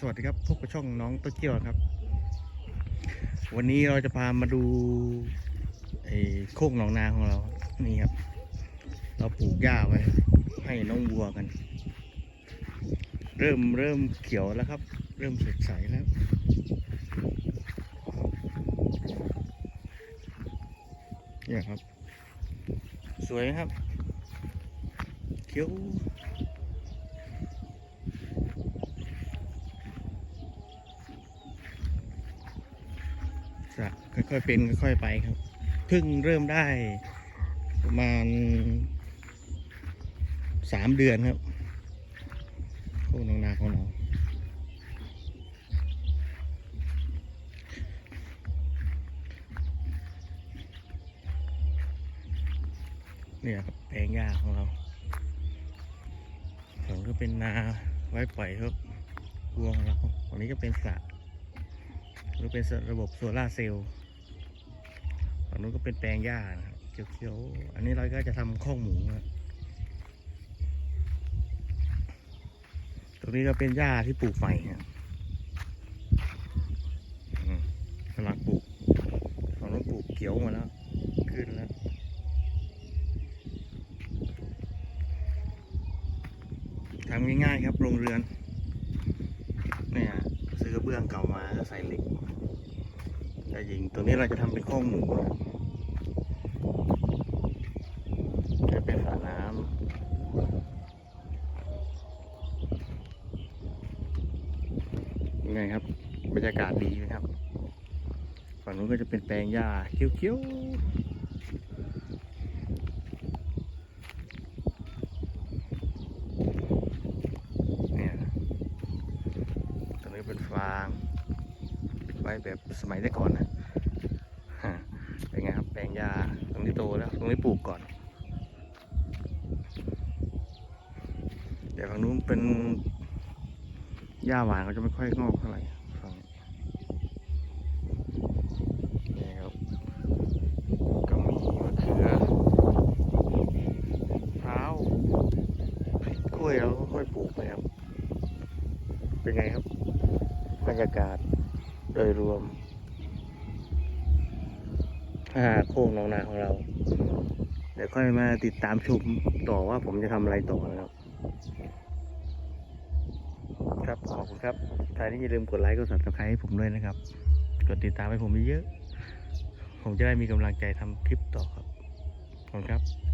สวัสดีครับพบกับช่องน้องโต๊ะเกียวครับ วันนี้เราจะพามาดูไอ้โคกหนองนาของเรา นี่ครับ เราปลูกหญ้าไว้ ให้น้องวัวกัน เริ่มเริ่มเขียวแล้วครับ เริ่มสดใสแล้ว เนี่ยครับ สวยไหมครับ เขียว จะค่อยๆเป็นค่อยๆไปครับเพิ่งเริ่มได้ประมาณสามเดือนครับโค้งนางนาของเราเนี่ยครับแปลงหญ้าของเราฝั่งก็เป็นนาไว้ปล่อยครับวัวของเราฝั่งนี้ก็เป็นสระ หรือเป็นระบบโซลาเซลล์ฝั่งนู้นก็เป็นแปลงหญ้านะครับเขียวๆอันนี้เราก็จะทำข้องหมูครับตรงนี้ก็เป็นหญ้าที่ปลูกใหม่ครับอืมกำลังปลูกฝั่งนู้นปลูกเขียวหมาแล้ว ขึ้นแล้วทำง่ายๆครับโรงเรือนเนี่ย ซื้อกระเบื้องเก่ามาก็ใส่เหล็กจะยิงตัวนี้เราจะทำเป็นข้องหมูจะเป็นสระน้ำยังไงครับ บรรยากาศดีนะครับ ฝั่งนู้นก็จะเป็นแปลงหญ้าเขียวๆเนี่ย ตรงนี้เป็นฟางไว้แบบสมัยแต่ก่อนนะเป็นไงครับแปลงหญ้าตรงนี้โตแล้ว ตรงนี้ปลูกก่อนเดี๋ยวฝั่งนู้นเป็นหญ้าหวานเขาจะไม่ค่อยงอกเท่าไหร่ฝั่งนี้นี่ครับก็มีมะเขือพร้าวพริกกล้วยเราค่อยปลูกไปครับ เป็นไงครับบรรยากาศ โดยรวมอาโค้งนองนาของเรา เดี๋ยวค่อยมาติดตามชมต่อว่าผมจะทำอะไรต่อนะครับ ครับขอบคุณครับท้ายนี้อย่าลืมกดไลค์กด subscribe ให้ผมด้วยนะครับ กดติดตามให้ผมเยอะๆผมจะได้มีกำลังใจทำคลิปต่อครับขอบคุณครับ